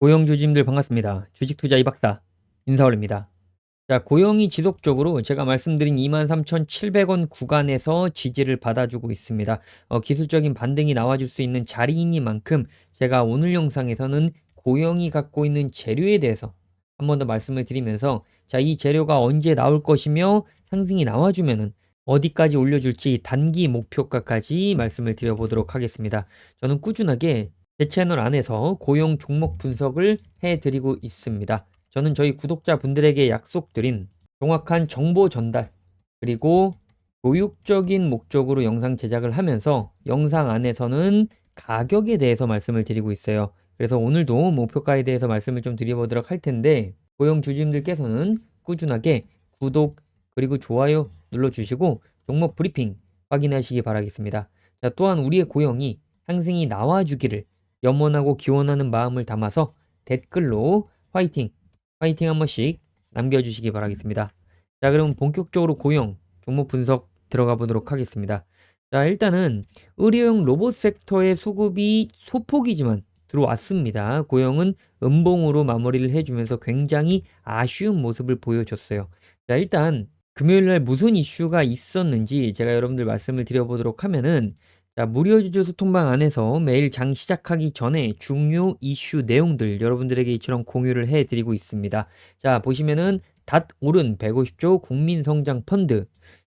고용 주주님들 반갑습니다. 주식 투자 이박사 인사올입니다. 자, 고용이 지속적으로 제가 말씀드린 23,700원 구간에서 지지를 받아주고 있습니다. 어, 기술적인 반등이 나와줄 수 있는 자리이니만큼 제가 오늘 영상에서는 고용이 갖고 있는 재료에 대해서 한 번 더 말씀을 드리면서 자, 이 재료가 언제 나올 것이며 상승이 나와주면은 어디까지 올려줄지 단기 목표가까지 말씀을 드려보도록 하겠습니다. 저는 꾸준하게 제 채널 안에서 고용 종목 분석을 해드리고 있습니다. 저는 저희 구독자분들에게 약속드린 정확한 정보 전달 그리고 교육적인 목적으로 영상 제작을 하면서 영상 안에서는 가격에 대해서 말씀을 드리고 있어요. 그래서 오늘도 목표가에 대해서 말씀을 좀 드려보도록 할 텐데 고용 주주님들께서는 꾸준하게 구독 그리고 좋아요 눌러주시고 종목 브리핑 확인하시기 바라겠습니다. 자, 또한 우리의 고용이 상승이 나와주기를 염원하고 기원하는 마음을 담아서 댓글로 화이팅, 화이팅 한 번씩 남겨주시기 바라겠습니다. 자, 그럼 본격적으로 고용 종목 분석 들어가 보도록 하겠습니다. 자, 일단은 의료용 로봇 섹터의 수급이 소폭이지만 들어왔습니다. 고용은 음봉으로 마무리를 해주면서 굉장히 아쉬운 모습을 보여줬어요. 자, 일단 금요일 날 무슨 이슈가 있었는지 제가 여러분들 말씀을 드려보도록 하면은 자, 무료 주주 소통방 안에서 매일 장 시작하기 전에 중요 이슈 내용들 여러분들에게 이처럼 공유를 해드리고 있습니다. 자, 보시면은 닷 오른 150조 국민성장 펀드.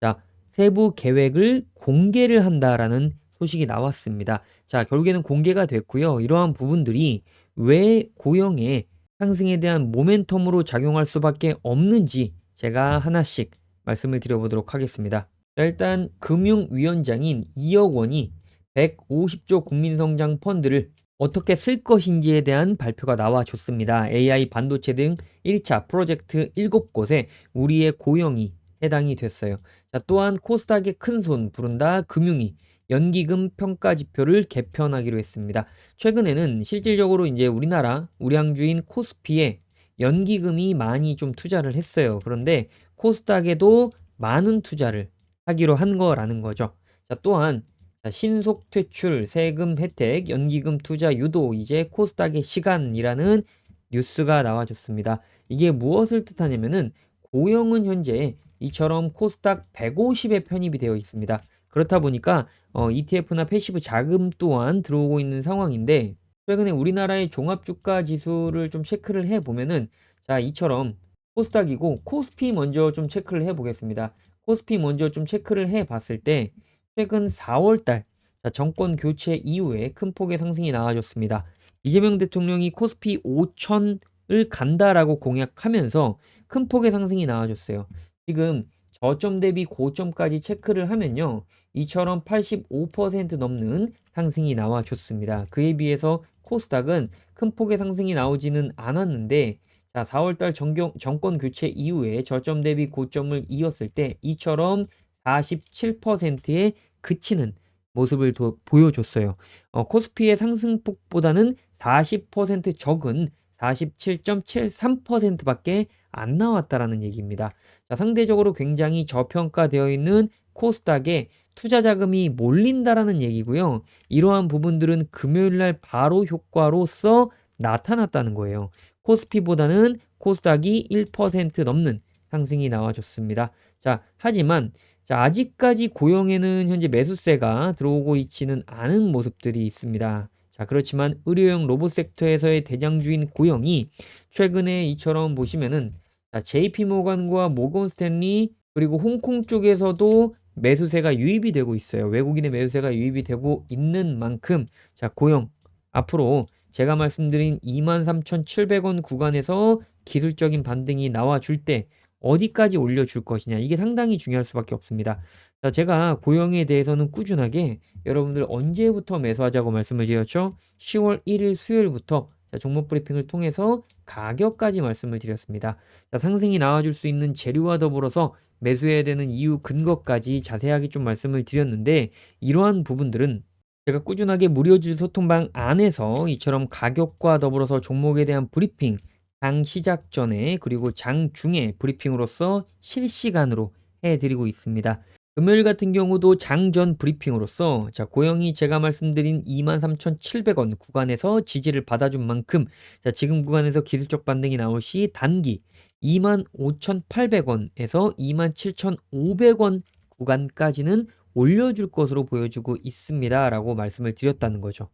자, 세부 계획을 공개를 한다라는 소식이 나왔습니다. 자, 결국에는 공개가 됐고요. 이러한 부분들이 왜 고용의 상승에 대한 모멘텀으로 작용할 수밖에 없는지 제가 하나씩 말씀을 드려보도록 하겠습니다. 자, 일단 금융위원장인 2억 원이 150조 국민성장 펀드를 어떻게 쓸 것인지에 대한 발표가 나와줬습니다. AI 반도체 등 1차 프로젝트 7곳에 우리의 고용이 해당이 됐어요. 자, 또한 코스닥의 큰 손 부른다 금융위 연기금 평가 지표를 개편하기로 했습니다. 최근에는 실질적으로 이제 우리나라 우량주인 코스피에 연기금이 많이 좀 투자를 했어요. 그런데 코스닥에도 많은 투자를 하기로 한 거라는 거죠. 자, 또한 자, 신속 퇴출, 세금 혜택, 연기금 투자 유도, 이제 코스닥의 시간이라는 뉴스가 나와줬습니다. 이게 무엇을 뜻하냐면은 고용은 현재 이처럼 코스닥 150에 편입이 되어 있습니다. 그렇다 보니까 어, ETF나 패시브 자금 또한 들어오고 있는 상황인데 최근에 우리나라의 종합주가 지수를 좀 체크를 해 보면은 자 이처럼 코스닥이고 코스피 먼저 좀 체크를 해 보겠습니다. 코스피 먼저 좀 체크를 해 봤을 때 최근 4월달 정권 교체 이후에 큰 폭의 상승이 나와줬습니다. 이재명 대통령이 코스피 5천을 간다라고 공약하면서 큰 폭의 상승이 나와줬어요. 지금 저점 대비 고점까지 체크를 하면요. 이처럼 85% 넘는 상승이 나와줬습니다. 그에 비해서 코스닥은 큰 폭의 상승이 나오지는 않았는데 자, 4월달 정경, 정권 교체 이후에 저점 대비 고점을 이었을 때 이처럼 47%에 그치는 모습을 도, 보여줬어요. 어, 코스피의 상승폭보다는 40% 적은 47.73%밖에 안 나왔다라는 얘기입니다. 자, 상대적으로 굉장히 저평가되어 있는 코스닥에 투자 자금이 몰린다라는 얘기고요. 이러한 부분들은 금요일 날 바로 효과로서 나타났다는 거예요. 코스피보다는 코스닥이 1% 넘는 상승이 나와줬습니다. 자, 하지만 자, 아직까지 고용에는 현재 매수세가 들어오고 있지는 않은 모습들이 있습니다. 자, 그렇지만 의료용 로봇 섹터에서의 대장주인 고용이 최근에 이처럼 보시면은 자, JP 모건과 모건 스탠리 그리고 홍콩 쪽에서도 매수세가 유입이 되고 있어요. 외국인의 매수세가 유입이 되고 있는 만큼 자, 고용 앞으로 제가 말씀드린 23,700원 구간에서 기술적인 반등이 나와줄 때 어디까지 올려줄 것이냐 이게 상당히 중요할 수밖에 없습니다. 자, 제가 고용에 대해서는 꾸준하게 여러분들 언제부터 매수하자고 말씀을 드렸죠? 10월 1일 수요일부터 자, 종목 브리핑을 통해서 가격까지 말씀을 드렸습니다. 자, 상승이 나와줄 수 있는 재료와 더불어서 매수해야 되는 이유 근거까지 자세하게 좀 말씀을 드렸는데 이러한 부분들은 제가 꾸준하게 무료 주 소통방 안에서 이처럼 가격과 더불어서 종목에 대한 브리핑 장 시작 전에 그리고 장 중에 브리핑으로서 실시간으로 해드리고 있습니다. 금요일 같은 경우도 장전 브리핑으로서 자 고영이 제가 말씀드린 23,700원 구간에서 지지를 받아준 만큼 자 지금 구간에서 기술적 반등이 나올 시 단기 25,800원에서 27,500원 구간까지는 올려줄 것으로 보여주고 있습니다 라고 말씀을 드렸다는 거죠.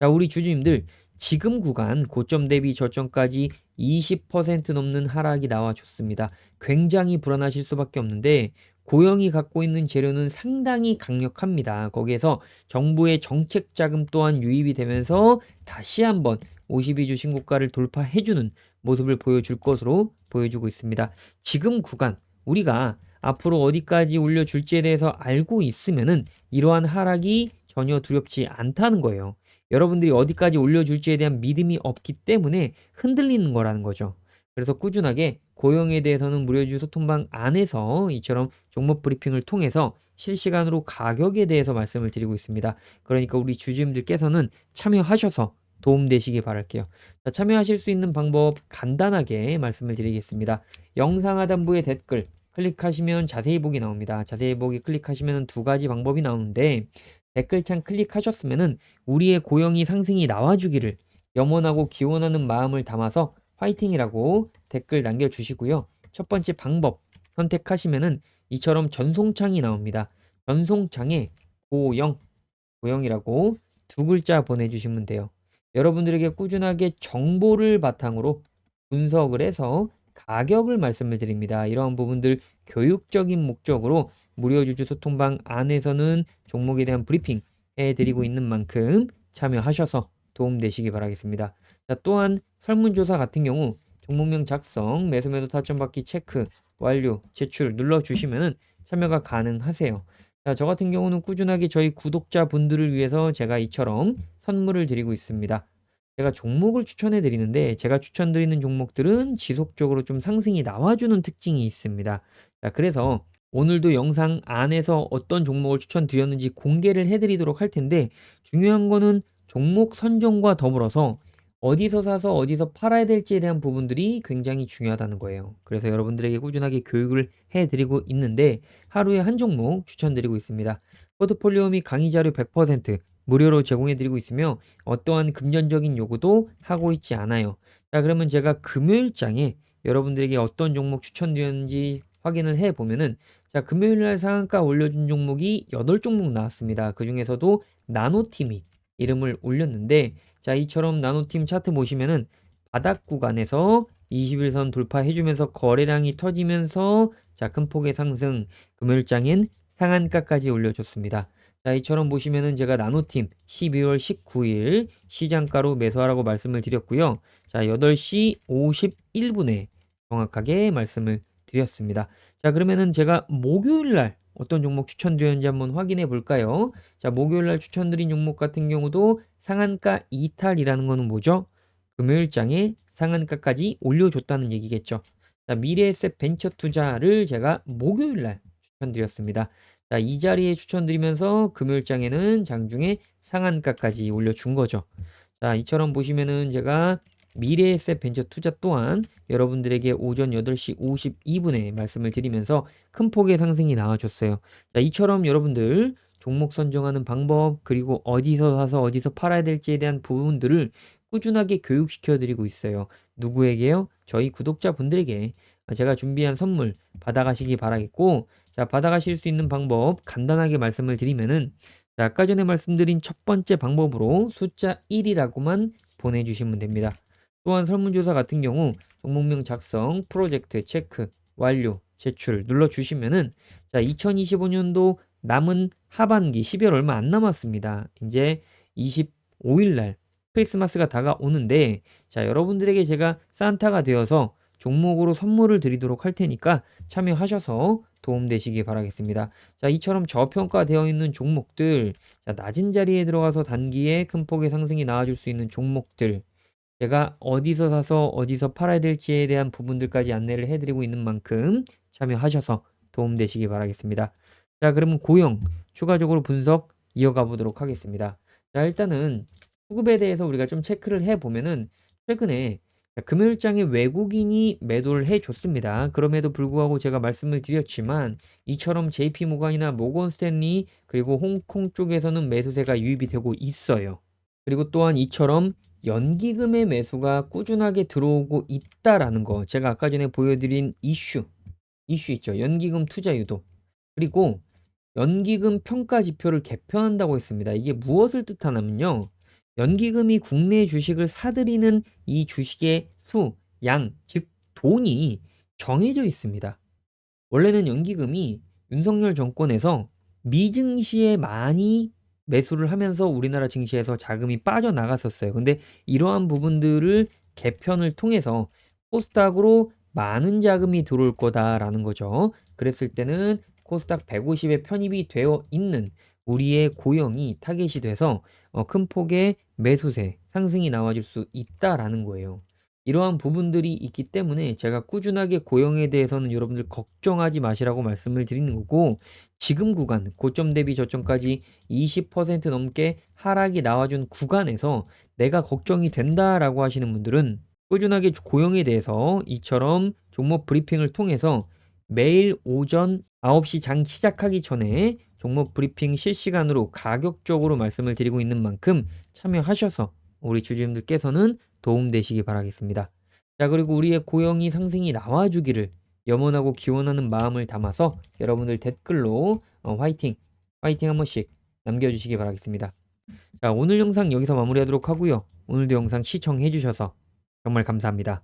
자 우리 주주님들 지금 구간 고점 대비 저점까지 20% 넘는 하락이 나와줬습니다. 굉장히 불안하실 수밖에 없는데 고영이 갖고 있는 재료는 상당히 강력합니다. 거기에서 정부의 정책 자금 또한 유입이 되면서 다시 한번 52주 신고가를 돌파해주는 모습을 보여줄 것으로 보여주고 있습니다. 지금 구간 우리가 앞으로 어디까지 올려줄지에 대해서 알고 있으면은 이러한 하락이 전혀 두렵지 않다는 거예요. 여러분들이 어디까지 올려줄지에 대한 믿음이 없기 때문에 흔들리는 거라는 거죠. 그래서 꾸준하게 고용에 대해서는 무료주 소통방 안에서 이처럼 종목 브리핑을 통해서 실시간으로 가격에 대해서 말씀을 드리고 있습니다. 그러니까 우리 주주님들께서는 참여하셔서 도움되시기 바랄게요. 자, 참여하실 수 있는 방법 간단하게 말씀을 드리겠습니다. 영상 하단부의 댓글 클릭하시면 자세히 보기 나옵니다. 자세히 보기 클릭하시면 두 가지 방법이 나오는데 댓글창 클릭하셨으면은 우리의 고영이 상승이 나와주기를 염원하고 기원하는 마음을 담아서 화이팅이라고 댓글 남겨주시고요. 첫 번째 방법 선택하시면은 이처럼 전송창이 나옵니다. 전송창에 고영, 고영이라고 두 글자 보내주시면 돼요. 여러분들에게 꾸준하게 정보를 바탕으로 분석을 해서 가격을 말씀을 드립니다. 이러한 부분들 교육적인 목적으로 무료 주주 소통방 안에서는 종목에 대한 브리핑 해드리고 있는 만큼 참여하셔서 도움되시기 바라겠습니다. 자, 또한 설문조사 같은 경우 종목명 작성, 매수 매도 타점 받기 체크, 완료, 제출 눌러주시면 참여가 가능하세요. 자, 저 같은 경우는 꾸준하게 저희 구독자분들을 위해서 제가 이처럼 선물을 드리고 있습니다. 제가 종목을 추천해 드리는데 제가 추천드리는 종목들은 지속적으로 좀 상승이 나와주는 특징이 있습니다. 자, 그래서 오늘도 영상 안에서 어떤 종목을 추천드렸는지 공개를 해드리도록 할 텐데 중요한 거는 종목 선정과 더불어서 어디서 사서 어디서 팔아야 될지에 대한 부분들이 굉장히 중요하다는 거예요. 그래서 여러분들에게 꾸준하게 교육을 해드리고 있는데 하루에 한 종목 추천드리고 있습니다. 포트폴리오 및 강의 자료 100% 무료로 제공해드리고 있으며 어떠한 금전적인 요구도 하고 있지 않아요. 자 그러면 제가 금요일장에 여러분들에게 어떤 종목 추천드렸는지 확인을 해 보면은 자 금요일 날 상한가 올려준 종목이 8종목 나왔습니다. 그 중에서도 나노팀이 이름을 올렸는데 자 이처럼 나노팀 차트 보시면은 바닥 구간에서 21선 돌파해주면서 거래량이 터지면서 자 큰 폭의 상승 금요일장엔 상한가까지 올려줬습니다. 자 이처럼 보시면은 제가 나노팀 12월 19일 시장가로 매수하라고 말씀을 드렸고요. 자 8시 51분에 정확하게 말씀을 드렸습니다. 자 그러면은 제가 목요일 날 어떤 종목 추천드렸는지 한번 확인해 볼까요? 자 목요일 날 추천드린 종목 같은 경우도 상한가 이탈이라는 거는 뭐죠? 금요일장에 상한가까지 올려줬다는 얘기겠죠. 자 미래에셋 벤처 투자를 제가 목요일 날 추천드렸습니다. 자, 이 자리에 추천드리면서 금요일장에는 장중에 상한가까지 올려준 거죠. 자, 이처럼 보시면은 제가 미래에셋 벤처 투자 또한 여러분들에게 오전 8시 52분에 말씀을 드리면서 큰 폭의 상승이 나와줬어요. 자, 이처럼 여러분들 종목 선정하는 방법 그리고 어디서 사서 어디서 팔아야 될지에 대한 부분들을 꾸준하게 교육시켜 드리고 있어요. 누구에게요? 저희 구독자분들에게 제가 준비한 선물 받아가시기 바라겠고 자, 받아가실 수 있는 방법 간단하게 말씀을 드리면은 자, 아까 전에 말씀드린 첫 번째 방법으로 숫자 1이라고만 보내주시면 됩니다. 또한 설문조사 같은 경우 종목명 작성, 프로젝트 체크, 완료, 제출 눌러주시면은 자, 2025년도 남은 하반기 12월 얼마 안 남았습니다. 이제 25일 날 크리스마스가 다가오는데 자, 여러분들에게 제가 산타가 되어서 종목으로 선물을 드리도록 할 테니까 참여하셔서 도움되시기 바라겠습니다. 자, 이처럼 저평가되어 있는 종목들, 자, 낮은 자리에 들어가서 단기에 큰 폭의 상승이 나와줄 수 있는 종목들, 제가 어디서 사서 어디서 팔아야 될지에 대한 부분들까지 안내를 해드리고 있는 만큼 참여하셔서 도움되시기 바라겠습니다. 자, 그러면 고용 추가적으로 분석 이어가 보도록 하겠습니다. 자, 일단은 수급에 대해서 우리가 좀 체크를 해 보면은 최근에 자, 금요일장에 외국인이 매도를 해줬습니다. 그럼에도 불구하고 제가 말씀을 드렸지만 이처럼 JP 모간이나 모건 스탠리 그리고 홍콩 쪽에서는 매수세가 유입이 되고 있어요. 그리고 또한 이처럼 연기금의 매수가 꾸준하게 들어오고 있다라는 거 제가 아까 전에 보여드린 이슈 이슈 있죠. 연기금 투자 유도 그리고 연기금 평가 지표를 개편한다고 했습니다. 이게 무엇을 뜻하냐면요. 연기금이 국내 주식을 사들이는 이 주식의 수, 양, 즉 돈이 정해져 있습니다. 원래는 연기금이 윤석열 정권에서 미증시에 많이 매수를 하면서 우리나라 증시에서 자금이 빠져나갔었어요. 근데 이러한 부분들을 개편을 통해서 코스닥으로 많은 자금이 들어올 거다라는 거죠. 그랬을 때는 코스닥 150에 편입이 되어 있는 우리의 고용이 타겟이 돼서 어, 큰 폭의 매수세 상승이 나와줄 수 있다라는 거예요. 이러한 부분들이 있기 때문에 제가 꾸준하게 고용에 대해서는 여러분들 걱정하지 마시라고 말씀을 드리는 거고 지금 구간 고점 대비 저점까지 20% 넘게 하락이 나와준 구간에서 내가 걱정이 된다라고 하시는 분들은 꾸준하게 고용에 대해서 이처럼 종목 브리핑을 통해서 매일 오전 9시 장 시작하기 전에 종목 브리핑 실시간으로 가격적으로 말씀을 드리고 있는 만큼 참여하셔서 우리 주주님들께서는 도움되시기 바라겠습니다. 자, 그리고 우리의 고용이 상승이 나와주기를 염원하고 기원하는 마음을 담아서 여러분들 댓글로 어, 화이팅, 화이팅 한 번씩 남겨주시기 바라겠습니다. 자, 오늘 영상 여기서 마무리하도록 하고요. 오늘도 영상 시청해주셔서 정말 감사합니다.